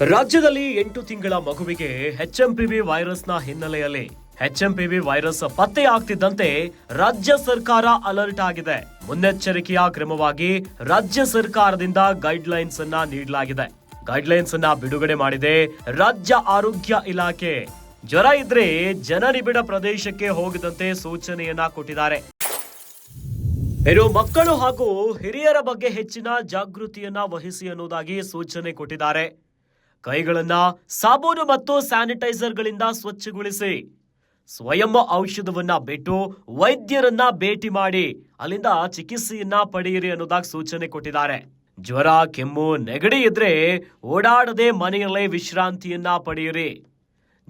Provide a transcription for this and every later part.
ರಾಜ್ಯದಲ್ಲಿ ಎಂಟು ತಿಂಗಳ ಮಗುವಿಗೆ ಎಚ್ಎಂಪಿವಿ ವೈರಸ್ನ ಹಿನ್ನೆಲೆಯಲ್ಲಿ ಎಚ್ಎಂಪಿವಿ ವೈರಸ್ ಪತ್ತೆಯಾಗ್ತಿದ್ದಂತೆ ರಾಜ್ಯ ಸರ್ಕಾರ ಅಲರ್ಟ್ ಆಗಿದೆ. ಮುನ್ನೆಚ್ಚರಿಕೆಯ ಕ್ರಮವಾಗಿ ರಾಜ್ಯ ಸರ್ಕಾರದಿಂದ ಗೈಡ್ಲೈನ್ಸ್ ಅನ್ನ ನೀಡಲಾಗಿದೆ. ಗೈಡ್ಲೈನ್ಸ್ ಅನ್ನ ಬಿಡುಗಡೆ ಮಾಡಿದೆ ರಾಜ್ಯ ಆರೋಗ್ಯ ಇಲಾಖೆ. ಜ್ವರ ಇದ್ರೆ ಜನನಿಬಿಡ ಪ್ರದೇಶಕ್ಕೆ ಹೋಗದಂತೆ ಸೂಚನೆಯನ್ನ ಕೊಟ್ಟಿದ್ದಾರೆ. ಇನ್ನು ಮಕ್ಕಳು ಹಾಗೂ ಹಿರಿಯರ ಬಗ್ಗೆ ಹೆಚ್ಚಿನ ಜಾಗೃತಿಯನ್ನ ವಹಿಸಿ ಅನ್ನೋದಾಗಿ ಸೂಚನೆ ಕೊಟ್ಟಿದ್ದಾರೆ. ಕೈಗಳನ್ನ ಸಾಬೂನು ಮತ್ತು ಸ್ಯಾನಿಟೈಸರ್ಗಳಿಂದ ಸ್ವಚ್ಛಗೊಳಿಸಿ, ಸ್ವಯಂ ಔಷಧವನ್ನ ಬಿಟ್ಟು ವೈದ್ಯರನ್ನ ಭೇಟಿ ಮಾಡಿ ಅಲ್ಲಿಂದ ಚಿಕಿತ್ಸೆಯನ್ನ ಪಡೆಯಿರಿ ಅನ್ನೋದಾಗಿ ಸೂಚನೆ ಕೊಟ್ಟಿದ್ದಾರೆ. ಜ್ವರ, ಕೆಮ್ಮು, ನೆಗಡಿ ಇದ್ರೆ ಓಡಾಡದೆ ಮನೆಯಲ್ಲೇ ವಿಶ್ರಾಂತಿಯನ್ನ ಪಡೆಯಿರಿ.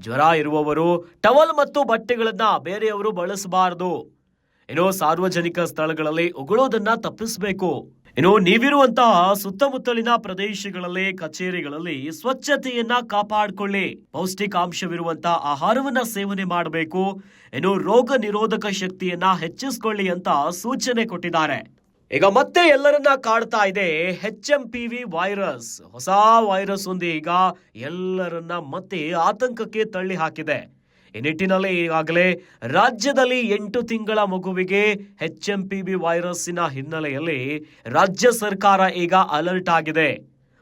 ಜ್ವರ ಇರುವವರು ಟವಲ್ ಮತ್ತು ಬಟ್ಟೆಗಳನ್ನ ಬೇರೆಯವರು ಬಳಸಬಾರದು. ಏನೋ ಸಾರ್ವಜನಿಕ ಸ್ಥಳಗಳಲ್ಲಿ ಉಗುಳೋದನ್ನ ತಪ್ಪಿಸಬೇಕು. ಇನ್ನು ನೀವಿರುವಂತಹ ಸುತ್ತಮುತ್ತಲಿನ ಪ್ರದೇಶಗಳಲ್ಲಿ, ಕಚೇರಿಗಳಲ್ಲಿ ಸ್ವಚ್ಛತೆಯನ್ನ ಕಾಪಾಡಿಕೊಳ್ಳಿ. ಪೌಷ್ಟಿಕಾಂಶವಿರುವಂತಹ ಆಹಾರವನ್ನ ಸೇವನೆ ಮಾಡಬೇಕು. ಇನ್ನು ರೋಗ ನಿರೋಧಕ ಶಕ್ತಿಯನ್ನ ಹೆಚ್ಚಿಸಿಕೊಳ್ಳಿ ಅಂತ ಸೂಚನೆ ಕೊಟ್ಟಿದ್ದಾರೆ. ಈಗ ಮತ್ತೆ ಎಲ್ಲರನ್ನ ಕಾಡ್ತಾ ಇದೆ H M P V virus ಹೊಸ ವೈರಸ್ ಒಂದು ಈಗ ಎಲ್ಲರನ್ನ ಮತ್ತೆ ಆತಂಕಕ್ಕೆ ತಳ್ಳಿ ಹಾಕಿದೆ ಈ ನಿಟ್ಟಿನಲ್ಲಿ ಈಗಾಗಲೇ ರಾಜ್ಯದಲ್ಲಿ ಎಂಟು ತಿಂಗಳ ಮಗುವಿಗೆ ಎಚ್ ಎಂ ಪಿ ಬಿ ವೈರಸ್ಸಿನ ಹಿನ್ನೆಲೆಯಲ್ಲಿ ರಾಜ್ಯ ಸರ್ಕಾರ ಈಗ ಅಲರ್ಟ್ ಆಗಿದೆ.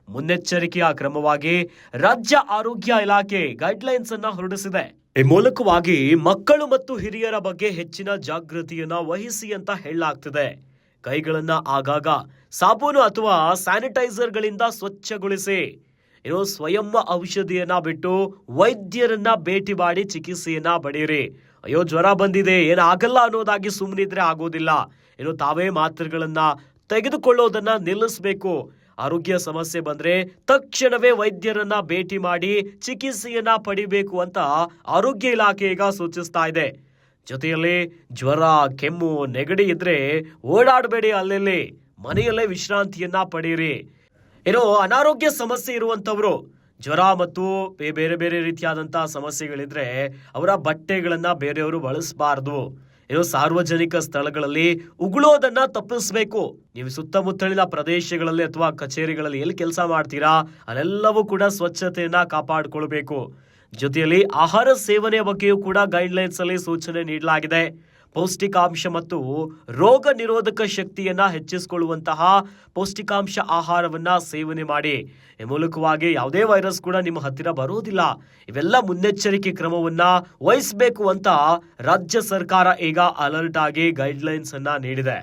ಮುನ್ನೆಚ್ಚರಿಕೆಯ ಕ್ರಮವಾಗಿ ರಾಜ್ಯ ಆರೋಗ್ಯ ಇಲಾಖೆ ಗೈಡ್ಲೈನ್ಸ್ ಅನ್ನ ಹೊರಡಿಸಿದೆ. ಈ ಮೂಲಕವಾಗಿ ಮಕ್ಕಳು ಮತ್ತು ಹಿರಿಯರ ಬಗ್ಗೆ ಹೆಚ್ಚಿನ ಜಾಗೃತಿಯನ್ನ ವಹಿಸಿ ಅಂತ ಹೇಳಲಾಗ್ತಿದೆ. ಕೈಗಳನ್ನ ಆಗಾಗ ಸಾಬೂನು ಅಥವಾ ಸ್ಯಾನಿಟೈಸರ್ಗಳಿಂದ ಸ್ವಚ್ಛಗೊಳಿಸಿ. ಇನ್ನು ಸ್ವಯಂ ಔಷಧಿಯನ್ನ ಬಿಟ್ಟು ವೈದ್ಯರನ್ನ ಭೇಟಿ ಮಾಡಿ ಚಿಕಿತ್ಸೆಯನ್ನ ಪಡೆಯಿರಿ. ಅಯ್ಯೋ, ಜ್ವರ ಬಂದಿದೆ, ಏನಾಗಲ್ಲ ಅನ್ನೋದಾಗಿ ಸುಮ್ಮನಿದ್ರೆ ಆಗೋದಿಲ್ಲ. ಇನ್ನು ತಾವೇ ಮಾತ್ರೆಗಳನ್ನ ತೆಗೆದುಕೊಳ್ಳೋದನ್ನ ನಿಲ್ಲಿಸಬೇಕು. ಆರೋಗ್ಯ ಸಮಸ್ಯೆ ಬಂದ್ರೆ ತಕ್ಷಣವೇ ವೈದ್ಯರನ್ನ ಭೇಟಿ ಮಾಡಿ ಚಿಕಿತ್ಸೆಯನ್ನ ಪಡಿಬೇಕು ಅಂತ ಆರೋಗ್ಯ ಇಲಾಖೆ ಈಗ ಸೂಚಿಸ್ತಾ ಇದೆ. ಜೊತೆಯಲ್ಲಿ ಜ್ವರ, ಕೆಮ್ಮು, ನೆಗಡಿ ಇದ್ರೆ ಓಡಾಡಬೇಡಿ ಅಲ್ಲಲ್ಲಿ. ಮನೆಯಲ್ಲೇ ವಿಶ್ರಾಂತಿಯನ್ನ ಪಡೆಯಿರಿ ಏನೋ ಅನಾರೋಗ್ಯ ಸಮಸ್ಯೆ ಇರುವಂಥವರು, ಜ್ವರ ಮತ್ತು ಬೇರೆ ಬೇರೆ ರೀತಿಯಾದಂತಹ ಸಮಸ್ಯೆಗಳಿದ್ರೆ ಅವರ ಬಟ್ಟೆಗಳನ್ನ ಬೇರೆಯವರು ಬಳಸಬಾರದು. ಏನು ಸಾರ್ವಜನಿಕ ಸ್ಥಳಗಳಲ್ಲಿ ಉಗುಳೋದನ್ನ ತಪ್ಪಿಸಬೇಕು. ನೀವು ಸುತ್ತಮುತ್ತಲಿನ ಪ್ರದೇಶಗಳಲ್ಲಿ ಅಥವಾ ಕಚೇರಿಗಳಲ್ಲಿ ಎಲ್ಲಿ ಕೆಲಸ ಮಾಡ್ತೀರಾ, ಅಲ್ಲೆಲ್ಲವೂ ಕೂಡ ಸ್ವಚ್ಛತೆಯನ್ನ ಕಾಪಾಡಿಕೊಳ್ಬೇಕು. ಜೊತೆಯಲ್ಲಿ ಆಹಾರ ಸೇವನೆಯ ಬಗ್ಗೆಯೂ ಕೂಡ ಗೈಡ್ಲೈನ್ಸ್ ಅಲ್ಲಿ ಸೂಚನೆ ನೀಡಲಾಗಿದೆ. ಪೌಷ್ಟಿಕಾಂಶ ಮತ್ತು ರೋಗ ನಿರೋಧಕ ಶಕ್ತಿಯನ್ನ ಹೆಚ್ಚಿಸಿಕೊಳ್ಳುವಂತಹ ಪೌಷ್ಟಿಕಾಂಶ ಆಹಾರವನ್ನ ಸೇವನೆ ಮಾಡಿ. ಈ ಮೂಲಕವಾಗಿ ಯಾವುದೇ ವೈರಸ್ ಕೂಡ ನಿಮ್ಮ ಹತ್ತಿರ ಬರುವುದಿಲ್ಲ. ಇವೆಲ್ಲ ಮುನ್ನೆಚ್ಚರಿಕೆ ಕ್ರಮವನ್ನ ವಹಿಸಬೇಕು ಅಂತ ರಾಜ್ಯ ಸರ್ಕಾರ ಈಗ ಅಲರ್ಟ್ ಆಗಿ ಗೈಡ್ಲೈನ್ಸ್ ಅನ್ನ ನೀಡಿದೆ.